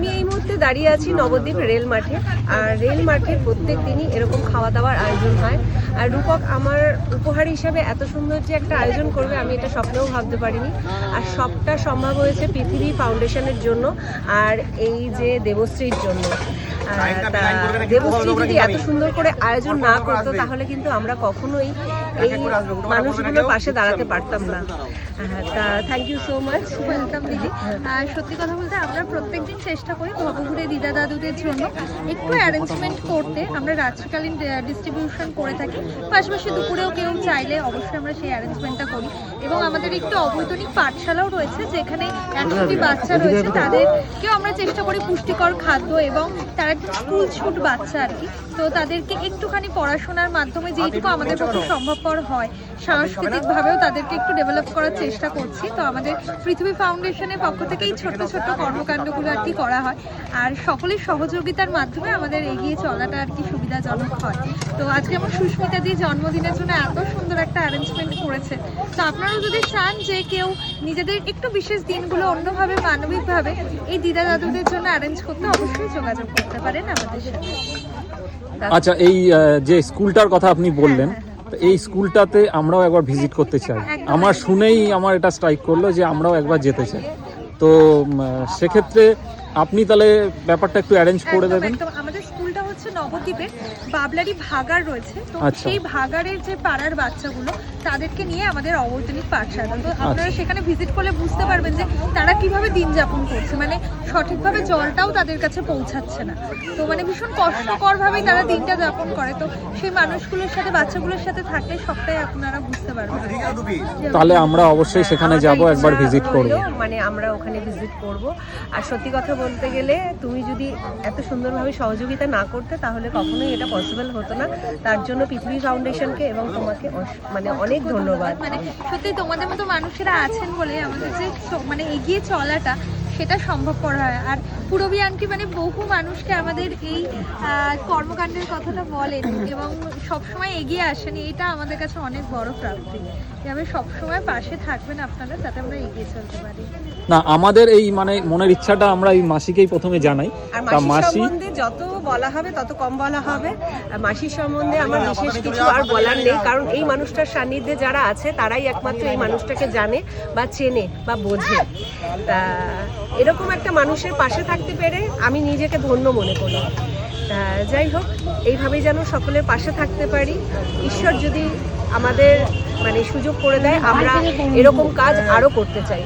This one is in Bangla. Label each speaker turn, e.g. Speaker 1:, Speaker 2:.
Speaker 1: আমি এই মুহূর্তে দাঁড়িয়ে আছি নবদ্বীপ রেল মাঠে। আর রেল মাঠে প্রত্যেক দিনই এরকম খাওয়া দাওয়ার আয়োজন হয়। আর রূপক আমার উপহার হিসাবে এত সুন্দর যে একটা আয়োজন করবে আমি এটা স্বপ্নেও ভাবতে পারিনি। আর সবটা সম্ভব হয়েছে পৃথিবী ফাউন্ডেশনের জন্য আর এই যে দেবশ্রীর জন্য। দেবশ্রী যদি এত সুন্দর করে আয়োজন না করতো তাহলে কিন্তু আমরা কখনোই এই মানুষগুলোর পাশে দাঁড়াতে পারতাম না। Thank you so much
Speaker 2: welcome দিদি। আর সত্যি কথা বলতে আমরা প্রত্যেকদিন চেষ্টা করি ভবঘুরে দিদা দাদুদের জন্য একটু অ্যারেঞ্জমেন্ট করতে। আমরা রাত্রিকালীন ডিস্ট্রিবিউশন করে থাকি। পাশাপাশি দুপুরেও কেউ চাইলে অবশ্যই আমরা সেই অ্যারেঞ্জমেন্টটা করি। এবং আমাদের একটু অবৈতনিক পাঠশালাও রয়েছে, যেখানে একশোটি বাচ্চা রয়েছে। তাদেরকেও আমরা চেষ্টা করি পুষ্টিকর খাদ্য এবং তারা একটু স্কুল ছুট বাচ্চা আর কি। তো তাদেরকে একটুখানি পড়াশোনার মাধ্যমে যেটুকু আমাদের পক্ষে সম্ভবপর হয়, সাংস্কৃতিকভাবেও তাদেরকে একটু ডেভেলপ করার চেষ্টা করছি। তো আমাদের পৃথিবী ফাউন্ডেশনের পক্ষ থেকে এই ছোট্ট ছোট্ট কর্মকাণ্ডগুলো আর কি করা হয়। আর সকলের সহযোগিতার মাধ্যমে আমাদের এগিয়ে চলাটা আর কি সুবিধাজনক হয়। তো আজকে আমার সুস্মিতা দিয়ে জন্মদিনের জন্য এত সুন্দর একটা অ্যারেঞ্জমেন্ট করেছে। তো আপনারাও যদি চান যে কেউ নিজেদের একটু বিশেষ দিনগুলো অন্যভাবে মানবিকভাবে এই দিদা দাদুদের জন্য অ্যারেঞ্জ করতে অবশ্যই যোগাযোগ করতে পারেন আমাদের সাথে।
Speaker 3: আচ্ছা এই যে স্কুলটার কথা আপনি বললেন তো এই স্কুলটাতে আমরাও একবার ভিজিট করতে চাই। আমার শুনেই আমার এটা স্ট্রাইক করল যে আমরাও একবার যেতে চাই। তো সেক্ষেত্রে আপনি তাহলে ব্যাপারটা একটু অ্যারেঞ্জ করে দেবেন।
Speaker 2: আমাদের স্কুলটা হচ্ছে নবদ্বীপের বাবলারি ভাগার রয়েছে। তো
Speaker 3: আচ্ছা।
Speaker 2: সেই ভাগারের যে পাড়ার বাচ্চাগুলো তাদেরকে নিয়ে আমাদের অবৈতনিক পাঠশালা। তো আপনারা
Speaker 3: আচ্ছা।
Speaker 2: সেখানে ভিজিট করলে বুঝতে পারবেন যে তারা কীভাবে দিন যাপন করছে। মানে সঠিকভাবে জলটাও তাদের কাছে পৌঁছাচ্ছে না। তো মানে ভীষণ কষ্টকর ভাবেই তারা দিনটা যাপন করে। তো সেই মানুষগুলোর সাথে বাচ্চাগুলোর সাথে থাকলে সবটাই আপনারা বুঝতে পারবেন।
Speaker 3: তাহলে আমরা অবশ্যই সেখানে যাব একবার ভিজিট করব।
Speaker 1: মানে আমরা ওখানে ভিজিট করব। আর সত্যি কথা বলতে গেলে তুমি যদি এত সুন্দরভাবে সহযোগিতা না করতে, তাহলে কখনোই এটা পসিবল হতো না। তার জন্য পৃথিবী ফাউন্ডেশনকে এবং তোমাকে মানে অনেক ধন্যবাদ।
Speaker 2: মানে সত্যি তোমাদের মতো মানুষেরা আছেন বলে আমাদের যে মানে এগিয়ে চলাটা, সেটা সম্ভব করা হয়। আর পুরবী আন্টি মানে বহু মানুষকে আমাদের এই আহ, কর্মকাণ্ডের কথাটা বলেন এবং সবসময় এগিয়ে আসেন এটা আমাদের কাছে অনেক বড় প্রাপ্তি এভাবে সবসময় পাশে থাকবেন আপনারা যাতে আমরা এগিয়ে চলতে পারি।
Speaker 3: না আমাদের এই মানে মনের ইচ্ছাটা আমরা এই মাসিকেই প্রথমে জানাই।
Speaker 1: আর
Speaker 3: তা মাসি
Speaker 1: সম্বন্ধে যত বলা হবে তত কম বলা হবে। আর মাসির সম্বন্ধে আমার বিশেষ কিছু আর বলার নেই কারণ এই মানুষটার সান্নিধ্যে যারা আছে তারাই একমাত্র এই মানুষটাকে জানে বা চেনে বা বোঝে। তা এরকম একটা মানুষের পাশে থাকতে পেরে আমি নিজেকে ধন্য মনে করি। যাই হোক, এইভাবেই যেন সকলের পাশে থাকতে পারি। ঈশ্বর যদি আমাদের মানে সুযোগ করে দেয়, আমরা এরকম কাজ আরও করতে চাই।